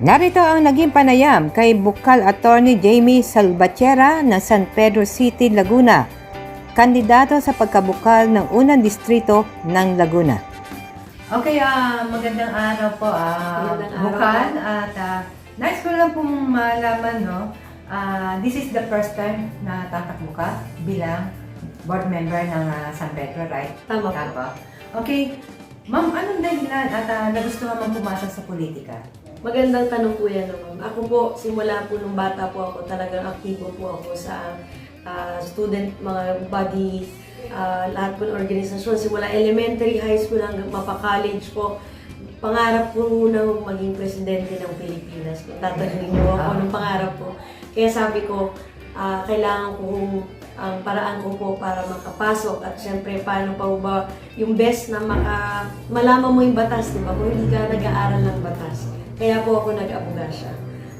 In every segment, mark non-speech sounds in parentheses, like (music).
Narito ang naging panayam kay Bukal Attorney Jamie Salvatierra ng San Pedro City, Laguna, kandidato sa pagkabukal ng unang distrito ng Laguna. Okay, ah magandang araw po, ah Magandang araw Bukal. po. At ah, nice ko lang pong malaman, no, ah, this is the first time na tatakbo ka bilang board member ng ah, San Pedro, right? Tama po. Okay, ma'am, anong dahilan at ah, nagustuhan mong pumasok sa politika? Magandang tanong po yan, ma'am. Ako po, simula po nung bata po ako, talagang aktibo po ako sa ah, student, mga body, ah, lahat po ng organisasyon. Simula elementary, high school, hanggang mapa-college po. Pangarap po na maging presidente ng Pilipinas. Kung tatanungin niyo ako, anong pangarap po. Kaya sabi ko, ah, kailangan ko ang paraan ko po para makapasok at syempre paano pa ba yung best na maka, malaman mo yung batas, di ba? Kung hindi ka nag-aaral ng batas. Kaya po ako nag-abogasya.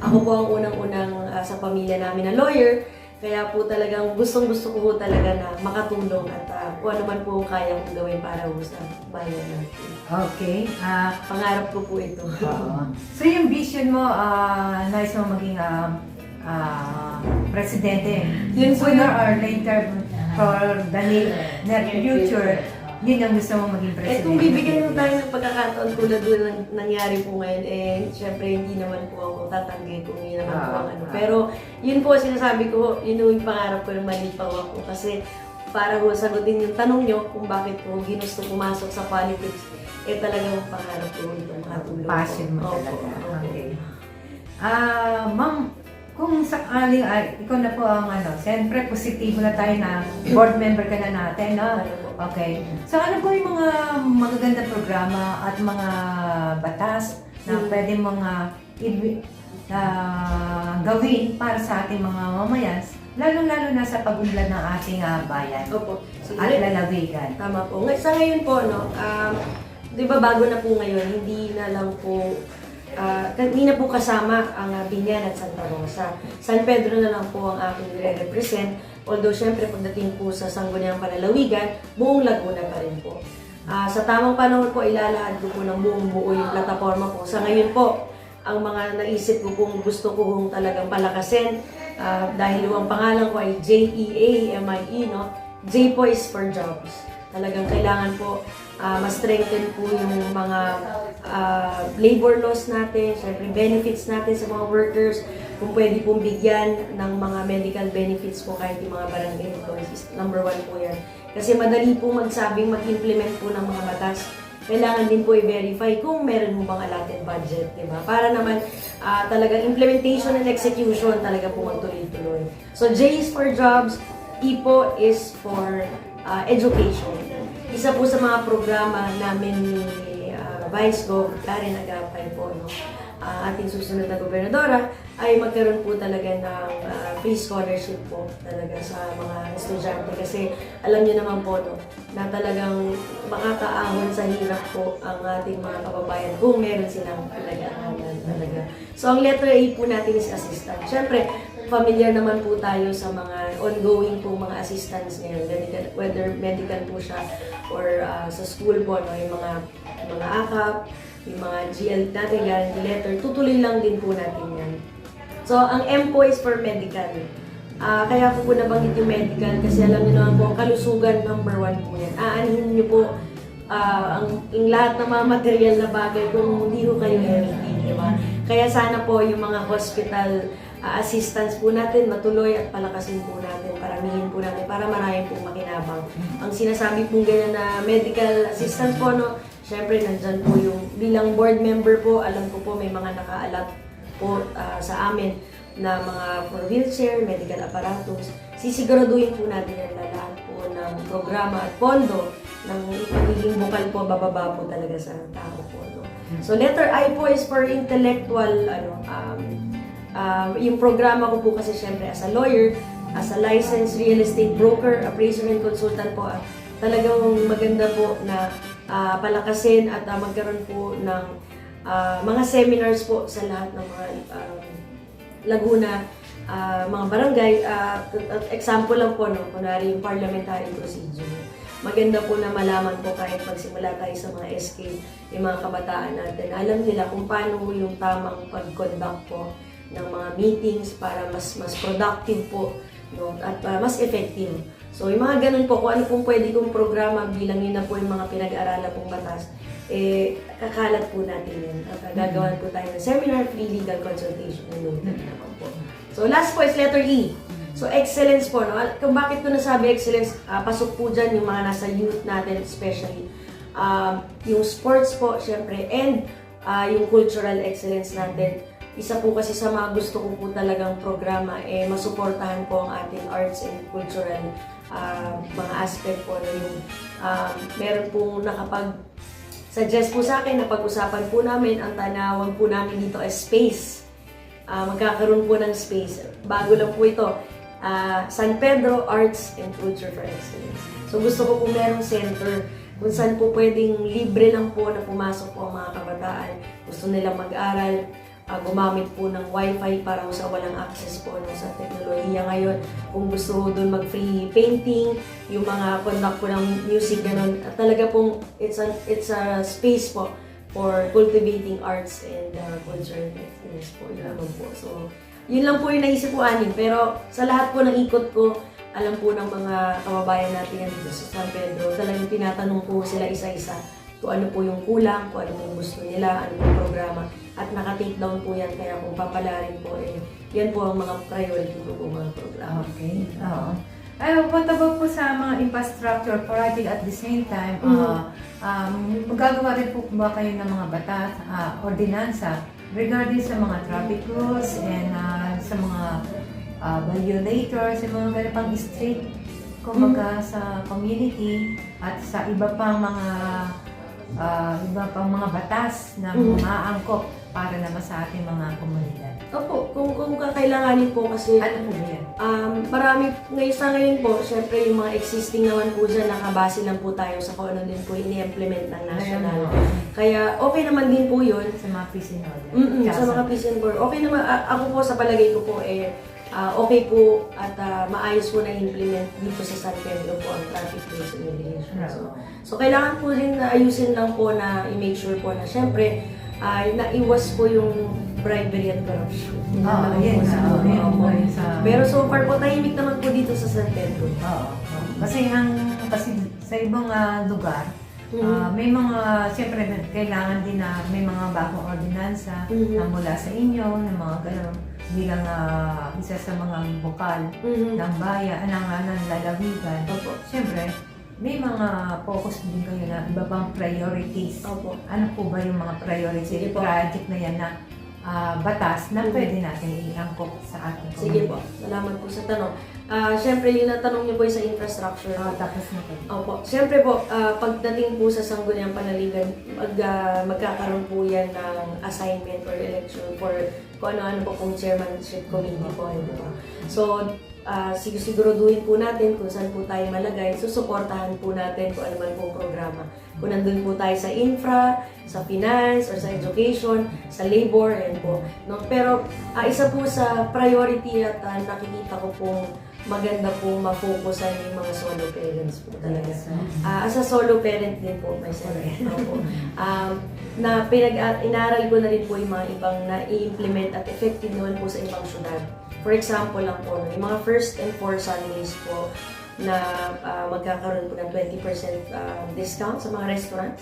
Ako po ang unang-unang ah, sa pamilya namin na lawyer. Kaya po talagang gustong-gusto ko po talaga na makatulong at ah, kung ano man po ang kaya kong gawin para po sa bayan natin. Okay. Ah, Pangarap ko po ito. oo. (laughs) so yung vision mo, ah, nice mo maging ah, ah, presidente. Yun po Sooner yun. or later for the near future, yun ang gusto mo maging presidente. Eh kung bibigyan mo tayo ng pagkakataon tulad doon ng nangyari po ngayon, eh syempre hindi naman po ako tatanggi kung yun naman po ang ano. Ah. Pero yun po sinasabi ko, yun yung pangarap ko na malipaw ako kasi para po sagutin yung tanong nyo kung bakit po ginusto pumasok sa politics, eh talagang pangarap ko ito makatulong po. Passion mo talaga. Okay. Ah, ma'am, kung sakaling, ay, ikaw na po ang ano, siyempre positibo na tayo na board member ka na natin, no? Okay. So ano po yung mga magagandang programa at mga batas na pwede mga i- na gawin para sa ating mga mamayas, lalo-lalo na sa pag-unlad ng ating ah, bayan Opo. Sige. at lalawigan. Tama po. Sa ngayon po, no, um, di ba bago na po ngayon, hindi na lang po, ah, hindi na po kasama ang uh, Binyan at Santa Rosa. San Pedro na lang po ang aking nire-represent. Although, syempre, pagdating po sa Sangguniang Panalawigan, buong Laguna pa rin po. Ah, sa tamang panahon po, ilalahad ko po ng buong buo yung plataforma po. Sa ngayon po, ang mga naisip ko kung gusto ko kung talagang palakasin, ah, dahil yung pangalan ko ay J-E-A-M-I-E, no? J po is for jobs. Talagang kailangan po ah, ma-strengthen po yung mga ah, labor laws natin, syempre benefits natin sa mga workers, kung pwede pong bigyan ng mga medical benefits po kahit yung mga barangay employees. Number one po yan. Kasi madali po magsabing mag-implement po ng mga batas. Kailangan din po i-verify kung meron mo bang allotted budget, di ba? Para naman ah, talagang implementation and execution talaga po magtuloy-tuloy. So J is for jobs, E po is for ah, education. Isa po sa mga programa namin ni ah, Vice Gov Karen Agapay po, no? Ah, ating susunod na gobernadora, ay magkaroon po talaga ng ah, free scholarship po talaga sa mga estudyante. Kasi alam niyo naman po, no, na talagang makakaahon sa hirap po ang ating mga kababayan kung meron silang pinag-aaralan talaga. So ang letter A po natin is assistant. Siyempre, familiar naman po tayo sa mga ongoing po mga assistance ngayon, medical, whether medical po siya or ah, sa school po, no, yung mga mga AKAP, yung mga GL natin, guarantee letter, tutuloy lang din po natin yan. So, ang M po is for medical. Ah, kaya po po nabanggit yung medical kasi alam niyo naman po, kalusugan number one po yan. Aanhin niyo po ah, ang, ang lahat ng mga material na bagay kung hindi ko kayo healthy, di ba? Kaya sana po yung mga hospital ah, assistance po natin matuloy at palakasin po natin, paramihin po natin para marami pong makinabang. Ang sinasabi pong ganyan na medical assistance po, no, syempre nandyan po yung bilang board member po, alam ko po may mga nakaalat po ah, sa amin na mga for wheelchair, medical apparatus. Sisiguraduhin po natin yan na lahat po ng programa at pondo ng pagiging bukal po, bababa po talaga sa tao po. No? So letter I po is for intellectual, ano, um, um, yung programa ko po kasi syempre as a lawyer, as a licensed real estate broker, appraiser and consultant po, ah, talagang maganda po na ah, palakasin at ah, magkaroon po ng ah, mga seminars po sa lahat ng mga um, Laguna, ah, mga barangay. at example lang po, no, kunwari yung parliamentary procedure. maganda po na malaman po kahit pagsimula tayo sa mga SK, yung mga kabataan natin, alam nila kung paano yung tamang pag-conduct po ng mga meetings para mas mas productive po no at uh, mas effective. So yung mga ganun po, kung ano pong pwede kong programa bilang yun na po yung mga pinag-aralan pong batas, eh, kakalat po natin yun. At uh, gagawan po tayo ng seminar, free legal consultation and noted naman po. So last po is letter E. So excellence po, no? Kung bakit ko nasabi excellence, ah, pasok po dyan yung mga nasa youth natin especially. Um, yung sports po, syempre, and ah, yung cultural excellence natin. Isa po kasi sa mga gusto ko po talagang programa, eh, masuportahan po ang ating arts and cultural ah, mga aspect po na yung ah, meron pong nakapag suggest po sa akin na pag-usapan po namin ang tanawag po namin dito ay space. Ah, magkakaroon po ng space. Bago lang po ito. Ah, San Pedro Arts and Culture for Excellence. So gusto ko po merong center kung saan po pwedeng libre lang po na pumasok po ang mga kabataan. Gusto nilang mag-aral, ah, gumamit po ng wifi para sa walang access po no, sa teknolohiya ngayon. Kung gusto doon mag-free painting, yung mga conduct po ng music, ganun. At talaga pong it's a, it's a space po for cultivating arts and uh, culture and excellence po. Yun naman po. So, yun lang po yung naisip ko anin. Pero sa lahat po ng ikot ko, alam po ng mga kababayan natin yan dito sa San Pedro, talagang tinatanong po sila isa-isa kung ano po yung kulang, kung ano po yung gusto nila, ano po yung programa. At naka-take down po yan, kaya kung papalarin po, eh, yan po ang mga priority ko po mga programa. Okay. Oo. Ay, what about po sa mga infrastructure project at the same time, ah, um, magagawa rin po ba kayo ng mga batas, ah, ordinansa regarding sa mga traffic rules and ah, sa mga ah, violators, yung mga ganun pang street, kumbaga sa community at sa iba pang mga ah, iba pang mga batas na Mhm. maangkop para naman sa ating mga komunidad. Opo, kung, kung kakailanganin po kasi Ano po yan? Um, marami, ngayon sa ngayon po, syempre yung mga existing naman po dyan, nakabase lang po tayo sa kung ano din po ini-implement ng national. Kaya okay naman din po yun. sa mga prison order. Mm Tsaka sa mga prison board. Okay naman, a- ako po sa palagay ko po, eh, ah, okay po at ah, maayos po na implement dito sa San Pedro po ang traffic and regulations. So, so kailangan po rin na ayusin lang po na i-make sure po na syempre, ay naiwas po yung bribery at corruption. Oo. Oo, yan Opo. po yun sa- Pero so far po, tahimik naman po dito sa San Pedro. Oo. Kasi ang kasi sa ibang ah, lugar, ah, may mga siyempre kailangan din na may mga bagong ordinansa Mhm. na mula sa inyo, ng mga gano'n bilang ah, isa sa mga bukal Mhm. ng bayan, ng, uh, ng lalawigan. Opo. Siyempre, may mga focus din kayo na iba pang priorities. Opo. Ano po ba yung mga priority Sige po. project na yan na ah, batas na Mhm. pwede natin iangkop sa ating Sige po. Salamat po sa tanong. Ah, Siyempre, yung natanong niyo po sa infrastructure. Oh, tapos na po. Opo. Siyempre po, ah, pagdating po sa Sangguniang Panaligan, mag, ah, magkakaroon po yan ng assignment or election for kung ano-ano po kung chairmanship committee po. Di ba? So, ah, sig- siguraduhin po natin kung saan po tayo malagay. Susuportahan po natin kung ano man pong programa. Kung nandun po tayo sa infra, sa finance, or sa education, sa labor, and po. No? Pero ah, isa po sa priority at ah, nakikita ko pong maganda po ma-focusan yung mga solo parents po talaga. Ah, as a solo parent din po myself. (laughs) Opo. Um, na pinag inaral ko na rin po yung mga ibang na i-implement at effective naman po sa ibang syudad. For example lang po, yung mga first and fourth Sundays po na ah, magkakaroon po ng 20% ah, discount sa mga restaurants.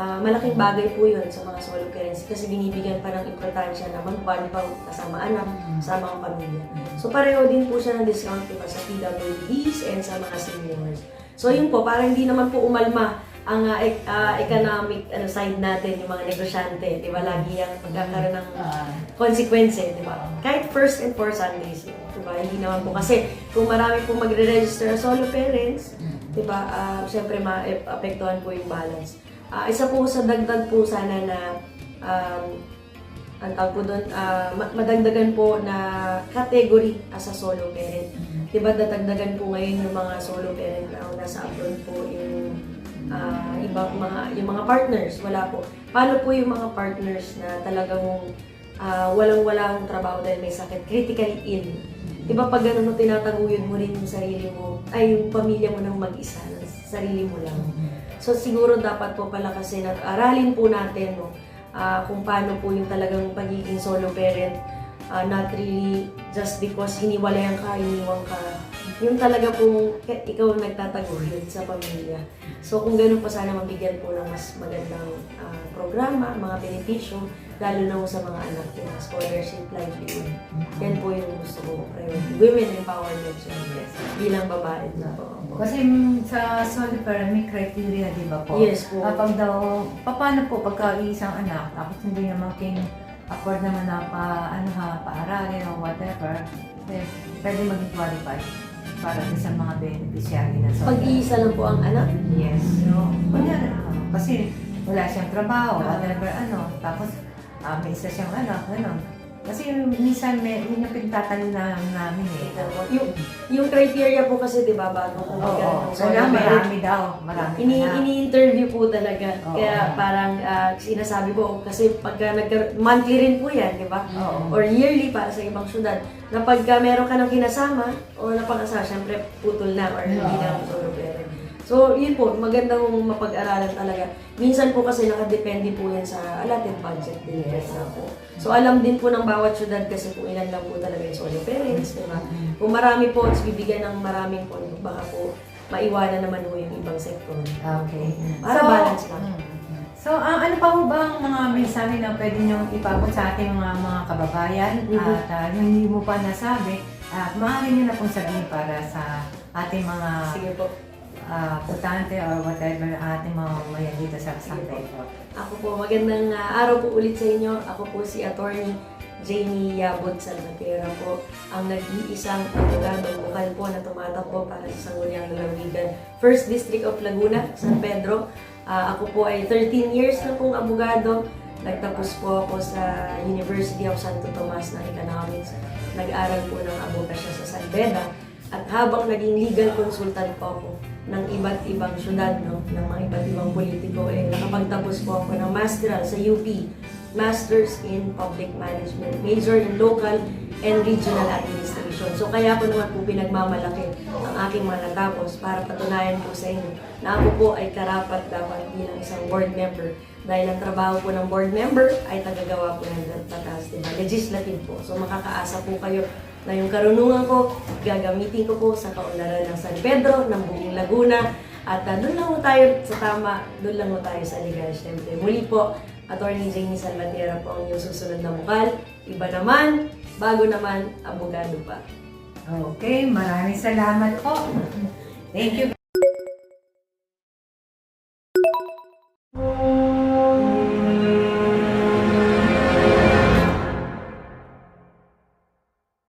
Ah, malaking bagay po yun sa mga solo parents kasi binibigyan pa ng importansya na magpano pa kasama anak, kasama ang pamilya. So pareho din po siya ng discount diba, sa PWDs and sa mga seniors. So yun po, parang hindi naman po umalma ang ah, economic ano, side natin, yung mga negosyante, di ba? Lagi yung magkakaroon ng konsekwense, di ba? Kahit first and fourth Sundays, di ba? Hindi naman po kasi kung marami po magre-register as solo parents, di ba? ah, Siyempre, maapektuhan po yung balance. Ah, isa po sa dagdag po sana na um, ang tawag po doon, ma- madagdagan po na category as a solo parent. Diba dadagdagan po ngayon yung mga solo parent na nasa abroad po yung ah, ibang mga yung mga partners, wala po. Paano po yung mga partners na talagang ah, walang-walang trabaho dahil may sakit, critically ill. Diba pag ganun, no, tinataguyod mo rin yung sarili mo, ay yung pamilya mo nang mag-isa, sarili mo lang. So siguro dapat po pala kasi nag aralin po natin no, ah, kung paano po yung talagang pagiging solo parent ah, not really just because hiniwalayan ka, iniwang ka. Yung talaga ka- ikaw ang nagtataguyod sa pamilya. So kung ganun pa sana mabigyan po ng mas magandang ah, programa, mga benepisyo, lalo na po sa mga anak ko, scholarship, livelihood. Yan po yung gusto ko priority. Women empowerment syempre, bilang babae na po. Kasi sa solid parent may criteria, di ba po? Yes po. Kapag daw, paano po pagka isang anak, tapos hindi naman king afford naman na pa, ano ha, paaralin o whatever, eh, pwede maging qualified para sa mga beneficiary na solid. Pag-iisa lang po ang anak, Yes. No. Kunyari, ano, kasi wala siyang trabaho, whatever, ano. Tapos, ah, may isa siyang anak, ano. Kasi minsan may, yun yung pinagtatanong na namin eh. yung, yung criteria po kasi, di ba, bago po Oo, kailangan solo parent, marami daw, marami Ini, na. ini-interview po talaga. Oo. Kaya parang ah, sinasabi ko, kasi pagka nagkar- monthly rin po yan, di ba? Oo. Or yearly para sa ibang syudad, na pagka meron ka ng kinasama o napakasama, syempre putol na or hindi na solo parent. So, yun po, magandang mapag-aralan talaga. Minsan po kasi nakadepende po yan sa allotted budget din. Yes. na po. So, alam din po ng bawat syudad kasi kung ilan lang po talaga yung solo parents, di ba? Kung marami po, bibigyan ng maraming pondo, baka po maiwanan naman po yung ibang sektor. Okay. Para balance lang. mm. So, ang ano pa ho ba ang mga mensahe na pwede niyong ipabot sa ating mga, mga kababayan Mhm. at ah, yung hindi mo pa nasabi at maaari niyo na pong sabihin para sa ating mga Sige po. Ah, putante or whatever ating mga mayan dito sa. Pedro. Ako po, magandang ah, araw po ulit sa inyo. Ako po si Attorney Jamie Yabot Salvatierra po, ang nag-iisang abogadong bukal po na tumatakbo para sa Sangguniang Lalawigan. First District of Laguna, San Pedro. Ah, ako po ay 13 years na pong abogado. Nagtapos po ako sa University of Santo Tomas ng Economics. Nag-aral po ng abogasya sa San Beda. At habang naging legal consultant po ako ng iba't ibang syudad, no, ng mga iba't ibang politiko, eh, nakapagtapos po ako ng masteral sa UP, Masters in Public Management, major in Local and Regional Administration. So kaya po naman po pinagmamalaki ang aking mga natapos para patunayan po sa inyo na ako po ay karapat dapat bilang isang board member dahil ang trabaho po ng board member ay tagagawa po ng batas, diba? legislative po. So makakaasa po kayo na yung karunungan ko, gagamitin ko po sa kaunlaran ng San Pedro, ng buong Laguna, at uh, doon lang po tayo sa tama, doon lang po tayo sa legal, syempre. Muli po, Attorney Jamie Salvatierra po ang inyong susunod na bukal. Iba naman, bago naman, abogado pa. Okay, maraming salamat po. Thank you.